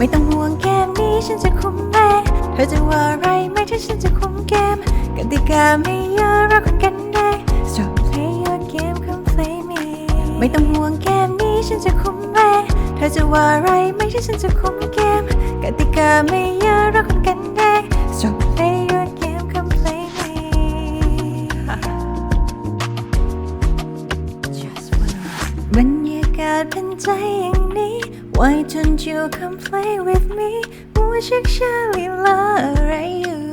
ไม่ต้องห่วงเกมนี้ฉันจะคุมเองเธอจะว่าอะไรไหม่ถ้าฉันจะคุมเกมกติกาไม่เยอะเราคนกันเอง Stop play your game come play me ไม่ต้องห่วงเกมนี้ฉันจะคุมเองเธอจะว่าอะไรไหม่ถ้าฉันจะคุมเกมกติกาไม่เยอะเราคนกันเอง Stop play your game come play me Just wanna บรรยากาศเป็นใจอย่าง Why don't you come play with me มัวชักชาลีลาอะไรอยู่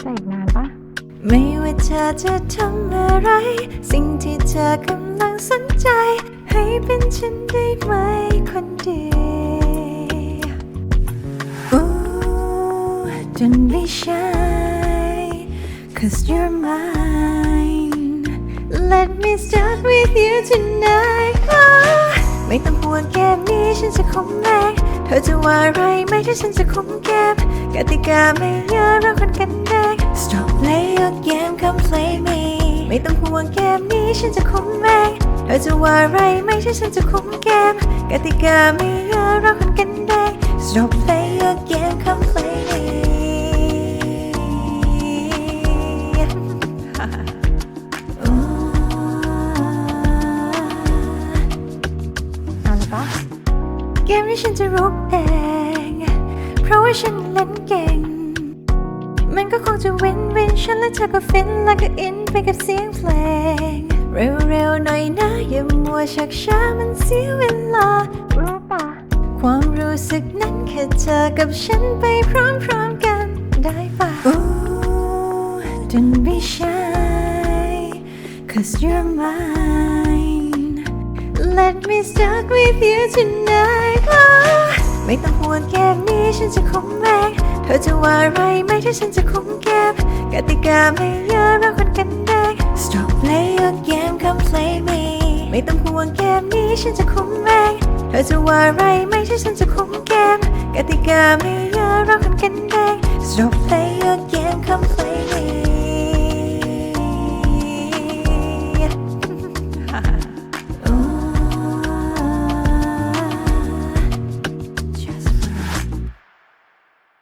แต่อีกนานปะไม่ว่าเธอจะทำอะไร สิ่งที่เธอกำลังสนใจ ให้เป็นฉันได้ไหมคนเดียว Ooh, don't be shy cause you're mine Let me start with you tonight Ah, ไม่ต้องห่วงเกมนี้ฉันจะคุมเองเธอจะว่าอะไรไหมถ้าฉันจะคุมเกมกติกาไม่เยอะเราคนกันแดก Stop play your game come play me ไม่ต้องห่วงเกมนี้ฉันจะคุมเองเธอจะว่าอะไรไหมถ้าฉันจะคุมเกมกติกาไม่เยอะเราคนกันแดก Stop play your game กมนี้ฉันจะรุกเอง เพราะว่าฉันเล่นเก่ง มันก็คงจะวินวินฉันและเธอก็ฟินแล้วก็อินไปกับเสียงเพลง เร็วๆหน่อยนะอย่ามัวชักช้ามันเสียเวลารู้ปะความรู้สึกนั้นแค่เธอกับฉันไปพร้อมๆกันได้ปะ Ooh, don't be shy cause you're mine Let me start with you tonight ฉันจะคุมเองเธอจะว่าไรไหมถ้าฉันจะคุ้มเกมกติกาไม่เยอะเราคนกันแดง Stop play your game come play me ไม่ต้องห่วงเกมนี้ฉันจะคุ้มแรงเธอจะว่าไรไหมถ้าฉันจะคุ้มเกมกติกาไม่เยอะเราคนกันแดง Stop play your game come play me